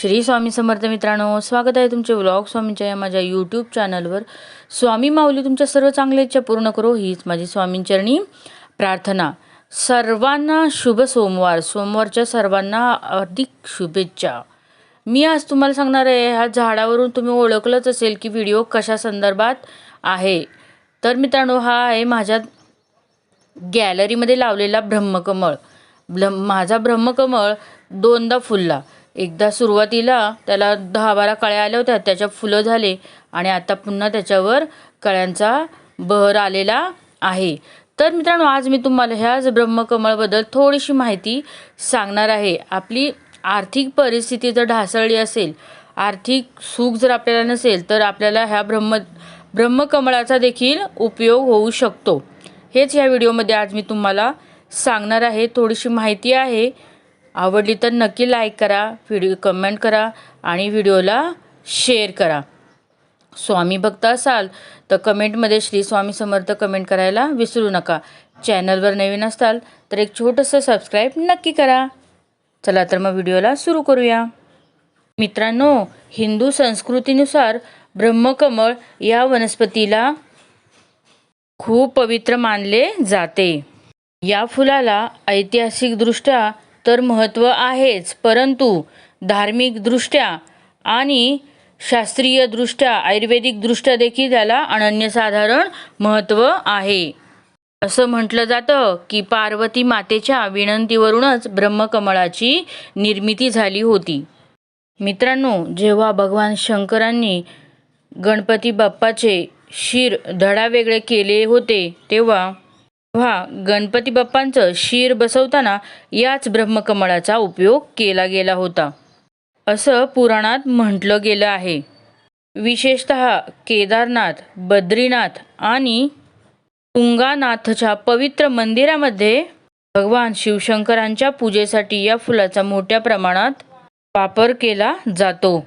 श्री स्वामी समर्थ मित्रांनो स्वागत आहे तुमचे व्लॉग स्वामींच्या या माझ्या यूट्यूब चॅनलवर स्वामी माऊली तुमच्या सर्व चांगल्या इच्छा पूर्ण करो हीच माझी स्वामींचरणी प्रार्थना. सर्वांना शुभ सोमवार. सोमवारच्या सर्वांना अधिक शुभेच्छा. मी आज तुम्हाला सांगणार आहे ह्या झाडावरून तुम्ही ओळखलंच असेल की व्हिडिओ कशा संदर्भात आहे. तर मित्रांनो हा आहे माझ्या गॅलरीमध्ये लावलेला ब्रह्मकमळ. ब्रह्म माझा ब्रह्मकमळ दोनदा फुलला. एकदा सुरुवातीला त्याला दहा बारा कळ्या आल्या होत्या त्याच्या फुलं झाले आणि आता पुन्हा त्याच्यावर कळ्यांचा बहर आलेला आहे. तर मित्रांनो आज मी तुम्हाला ह्याच ब्रह्मकमळबद्दल थोडीशी माहिती सांगणार आहे. आपली आर्थिक परिस्थिती जर ढासळली असेल आर्थिक सुख जर आपल्याला नसेल तर आपल्याला ह्या ब्रह्म ब्रह्मकमळाचा देखील उपयोग होऊ शकतो. हेच ह्या व्हिडिओमध्ये आज मी तुम्हाला सांगणार आहे. थोडीशी माहिती आहे. आवडली तर नक्की लाईक करा व्हिडिओ कमेंट करा आणि व्हिडिओला शेअर करा. स्वामी भक्त असाल तर कमेंटमध्ये श्री स्वामी समर्थ कमेंट करायला विसरू नका. चॅनलवर नवीन असाल तर एक छोटंसं सबस्क्राईब नक्की करा. चला तर मग व्हिडिओला सुरू करूया. मित्रांनो हिंदू संस्कृतीनुसार ब्रह्मकमळ या वनस्पतीला खूप पवित्र मानले जाते. या फुलाला ऐतिहासिकदृष्ट्या तर महत्त्व आहेच परंतु धार्मिकदृष्ट्या आणि शास्त्रीयदृष्ट्या आयुर्वेदिकदृष्ट्या देखील त्याला अनन्यसाधारण महत्त्व आहे. असं म्हटलं जातं की पार्वती मातेच्या विनंतीवरूनच ब्रह्मकमळाची निर्मिती झाली होती. मित्रांनो जेव्हा भगवान शंकरांनी गणपती बाप्पाचे शिर धडा वेगळे केले होते तेव्हा तेव्हा गणपती बाप्पांचं शिर बसवताना याच ब्रह्मकमळाचा उपयोग केला गेला होता. असं पुराणात म्हटलं गेलं आहे. विशेषत केदारनाथ बद्रीनाथ आणि तुंगानाथच्या पवित्र मंदिरामध्ये भगवान शिवशंकरांच्या पूजेसाठी या फुलाचा मोठ्या प्रमाणात वापर केला जातो.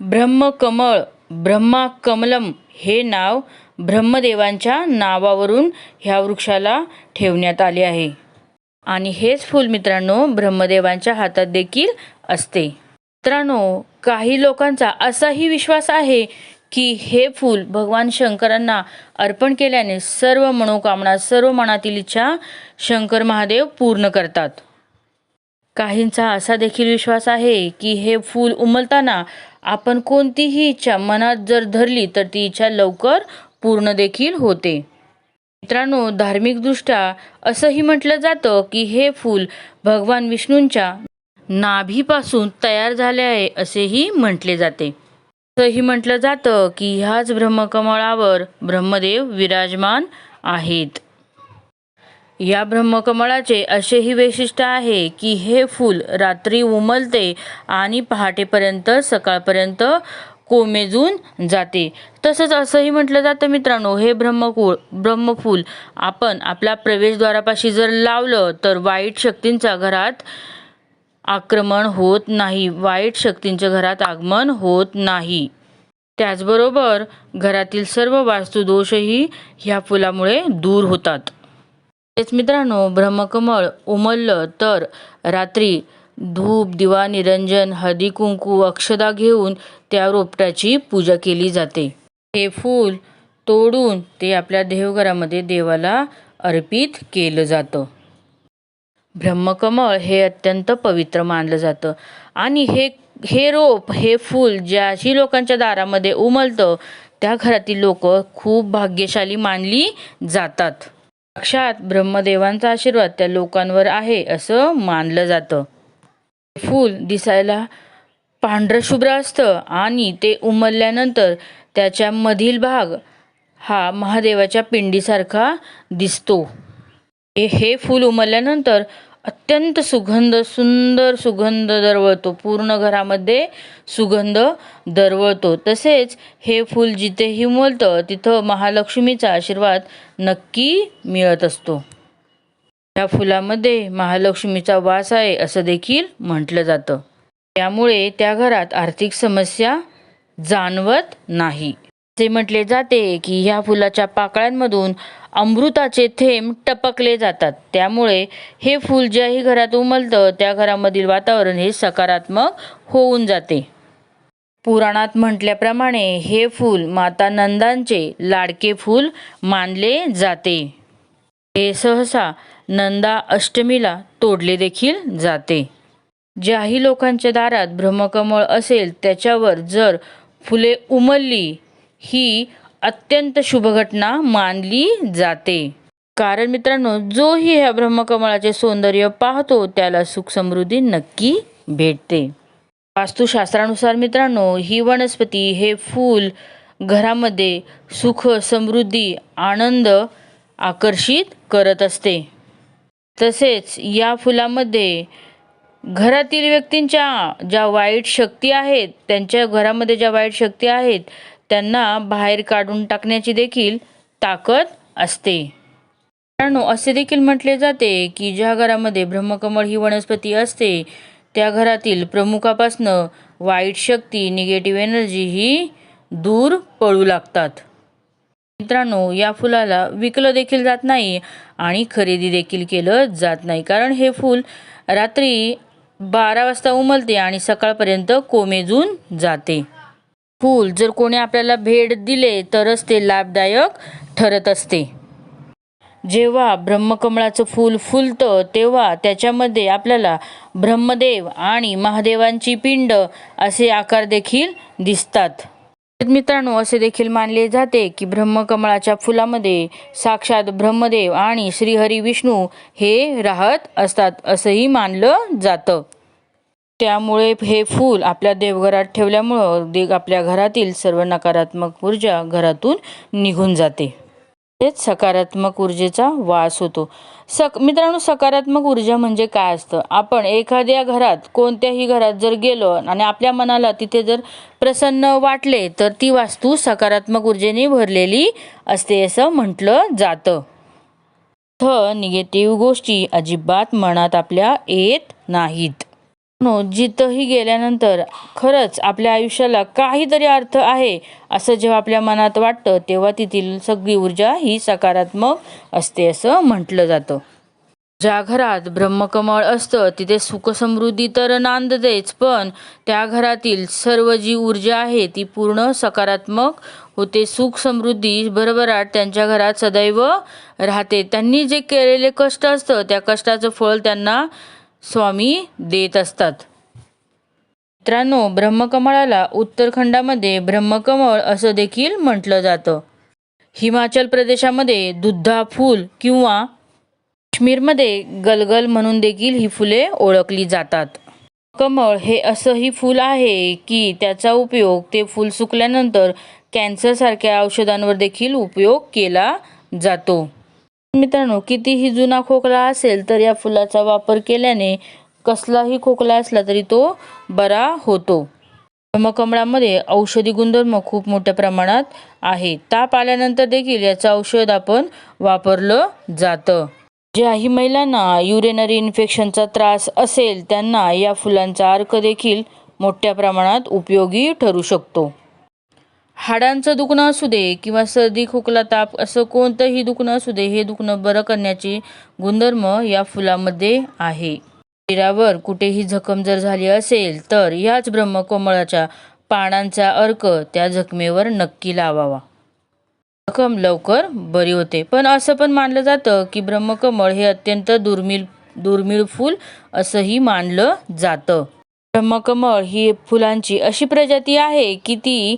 ब्रह्मकमळ ब्रह्मा कमलम हे नाव ब्रह्मदेवांच्या नावावरून ह्या वृक्षाला ठेवण्यात आले आहे. आणि हेच फूल मित्रांनो ब्रह्मदेवांच्या हातात देखील असते. मित्रांनो काही लोकांचा असाही विश्वास आहे की हे फूल भगवान शंकरांना अर्पण केल्याने सर्व मनोकामना सर्व मनातील इच्छा शंकर महादेव पूर्ण करतात. काहींचा असा देखील विश्वास आहे की हे फूल उमलताना आपण कोणतीही इच्छा मनात जर धरली तर ती इच्छा लवकर पूर्ण देखील होते. मित्रांनो धार्मिकदृष्ट्या असंही म्हटलं जातं की हे फूल भगवान विष्णूंच्या नाभीपासून तयार झाले आहे असेही म्हटले जाते. असंही म्हटलं जातं की ह्याच ब्रह्मकमळावर ब्रह्मदेव विराजमान आहेत. या ब्रह्मकमळाचे असेही वैशिष्ट्य आहे की हे फूल रात्री उमलते आणि पहाटेपर्यंत सकाळपर्यंत कोमेजून जाते. तसंच असंही म्हटलं जातं मित्रांनो हे ब्रह्मकुळ ब्रह्मफूल आपण आपल्या प्रवेशद्वारापाशी जर लावलं तर वाईट शक्तींचा घरात आक्रमण होत नाही. वाईट शक्तींच्या घरात आगमन होत नाही. त्याचबरोबर घरातील सर्व वास्तुदोषही ह्या फुलामुळे दूर होतात. तेच मित्रांनो ब्रह्मकमळ उमललं तर रात्री धूप दिवा निरंजन हळदी कुंकू अक्षदा घेऊन त्या रोपट्याची पूजा केली जाते. हे फूल तोडून ते आपल्या देवघरामध्ये देवाला अर्पित केलं जातं. ब्रह्मकमळ हे अत्यंत पवित्र मानलं जातं. आणि हे हे रोप हे फूल ज्याही लोकांच्या दारामध्ये उमलतं त्या घरातील लोक खूप भाग्यशाली मानली जातात. साक्षात ब्रह्मदेवांचा आशीर्वाद त्या लोकांवर आहे असं मानलं जातं. फूल दिसायला पांढरं शुभ्र असतं आणि ते उमलल्यानंतर त्याच्या मधील भाग हा महादेवाच्या पिंडीसारखा दिसतो. हे हे फूल उमलल्यानंतर अत्यंत सुगंध सुंदर सुगंध दरवळतो. पूर्ण घरामध्ये सुगंध दरवळतो. तसेच हे फूल जिथेही उमलतं तिथं महालक्ष्मीचा आशीर्वाद नक्की मिळत असतो. या फुलामध्ये महालक्ष्मीचा वास आहे असं देखील म्हटलं जातं. त्यामुळे त्या घरात आर्थिक समस्या जाणवत नाही. असे म्हटले जाते की ह्या फुलाच्या पाकळ्यांमधून अमृताचे थेंब टपकले जातात. त्यामुळे हे फूल ज्याही घरात उमलतं त्या घरामधील वातावरण हे सकारात्मक होऊन जाते. पुराणात म्हटल्याप्रमाणे हे फूल माता नंदांचे लाडके फूल मानले जाते. हे सहसा नंदा अष्टमीला तोडले देखील जाते. ज्याही लोकांच्या दारात ब्रह्मकमळ असेल त्याच्यावर जर फुले उमलली ही अत्यंत शुभ घटना मानली जाते. कारण मित्रांनो जोही ह्या ब्रह्मकमळाचे सौंदर्य पाहतो त्याला सुख समृद्धी नक्की भेटते. वास्तुशास्त्रानुसार मित्रांनो ही वनस्पती हे फूल घरामध्ये सुख समृद्धी आनंद आकर्षित करत असते. तसेच या फुलामध्ये घरातील व्यक्तींच्या ज्या वाईट शक्ती आहेत त्यांच्या घरामध्ये ज्या वाईट शक्ती आहेत त्यांना बाहेर काढून टाकण्याची देखील ताकद असते. मित्रांनो असे देखील म्हटले जाते की ज्या घरामध्ये ब्रह्मकमळ ही वनस्पती असते त्या घरातील प्रमुखापासनं वाईट शक्ती निगेटिव्ह एनर्जी ही दूर पळू लागतात. मित्रांनो या फुलाला विकलं देखील जात नाही आणि खरेदी देखील केलं जात नाही. कारण हे फूल रात्री बारा वाजता उमलते आणि सकाळपर्यंत कोमेजून जाते. फूल जर कोणी आपल्याला भेट दिले तरच ते लाभदायक ठरत असते. जेव्हा ब्रह्मकमळाचं फूल फुलतं तेव्हा त्याच्यामध्ये आपल्याला ब्रह्मदेव आणि महादेवांची पिंड असे आकार देखील दिसतात. मित्रांनो असे देखील मानले जाते की ब्रह्मकमळाच्या फुलामध्ये साक्षात ब्रह्मदेव आणि श्रीहरी विष्णू हे राहत असतात असंही मानलं जातं. त्यामुळे हे फूल आपल्या देवघरात ठेवल्यामुळं दे आपल्या घरातील सर्व नकारात्मक ऊर्जा घरातून निघून जाते. तेच सकारात्मक ऊर्जेचा वास होतो. सक मित्रांनो सकारात्मक ऊर्जा म्हणजे काय असतं? आपण एखाद्या घरात कोणत्याही घरात जर गेलो आणि आपल्या मनाला तिथे जर प्रसन्न वाटले तर ती वास्तू सकारात्मक ऊर्जेने भरलेली असते असं म्हटलं जातं. थ निगेटिव्ह गोष्टी अजिबात मनात आपल्या येत नाहीत. जितही जिथंही गेल्यानंतर खरंच आपल्या आयुष्याला काहीतरी अर्थ आहे असं जेव्हा आपल्या मनात वाटतं तेव्हा तेथील सगळी ऊर्जा ही सकारात्मक असते असं म्हटलं जातं. ज्या घरात ब्रह्मकमळ असतं तिथे सुखसमृद्धी तर नांदतेच पण त्या घरातील सर्व जी ऊर्जा आहे ती पूर्ण सकारात्मक होते. सुख समृद्धी भरभराट त्यांच्या घरात सदैव राहते. त्यांनी जे केलेले कष्ट असतं त्या कष्टाचं फळ त्यांना स्वामी देत असतात. मित्रांनो ब्रह्मकमळाला उत्तरखंडामध्ये ब्रह्मकमळ असं देखील म्हटलं जातं. हिमाचल प्रदेशामध्ये दुधा फूल किंवा काश्मीरमध्ये गलगल म्हणून देखील ही फुले ओळखली जातात. कमळ हे असंही फूल आहे की त्याचा उपयोग ते फूल सुकल्यानंतर कॅन्सरसारख्या औषधांवर देखील उपयोग केला जातो. मित्रांनो कितीही जुना खोकला असेल तर या फुलाचा वापर केल्याने कसलाही खोकला असला तरी तो बरा होतो. ब्रह्मकमळामध्ये औषधी गुणधर्म खूप मोठ्या प्रमाणात आहे. ताप आल्यानंतर देखील याचं औषध आपण वापरलं जातं. ज्याही महिलांना युरेनरी इन्फेक्शनचा त्रास असेल त्यांना या फुलांचा अर्क देखील मोठ्या प्रमाणात उपयोगी ठरू शकतो. हाडांचं दुखणं असू दे किंवा सर्दी खोकला ताप असं कोणतंही दुखणं असू दे हे दुखणं बरं करण्याचे गुणधर्म या फुलामध्ये आहे. शरीरावर कुठेही जखम जर झाली असेल तर याच ब्रह्मकमळाच्या पानांचा अर्क त्या जखमेवर नक्की लावावा. जखम लवकर बरी होते. पण असं पण मानलं जातं की ब्रह्मकमळ हे अत्यंत दुर्मिळ दुर्मिळ फूल असंही मानलं जातं. ब्रह्मकमळ ही फुलांची अशी प्रजाती आहे की ती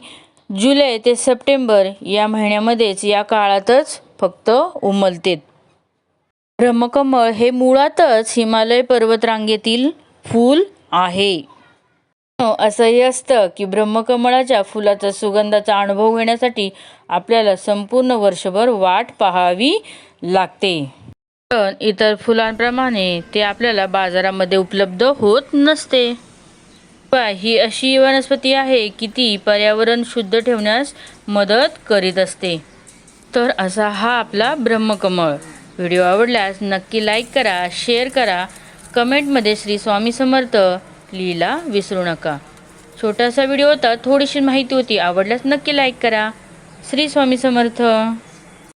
जुलै ते सप्टेंबर या महिन्यामध्येच या काळातच फक्त उमलते ब्रह्मकमळ हे मुळातच हिमालय पर्वतरांगेतील फूल आहे. असंही असतं की ब्रह्मकमळाच्या फुलाचा सुगंधाचा अनुभव घेण्यासाठी आपल्याला संपूर्ण वर्षभर वाट पाहावी लागते. पण इतर फुलांप्रमाणे ते आपल्याला बाजारामध्ये उपलब्ध होत नसते. पा- ही अशी वनस्पती आहे की ती पर्यावरण शुद्ध ठेवण्यास मदत करीत असते. तर असा हा आपला ब्रह्मकमळ. व्हिडिओ आवडल्यास नक्की लाईक करा शेअर करा. कमेंटमध्ये श्री स्वामी समर्थ लिहिला विसरू नका. छोटासा व्हिडिओ होता थोडीशी माहिती होती. आवडल्यास नक्की लाईक करा. श्री स्वामी समर्थ.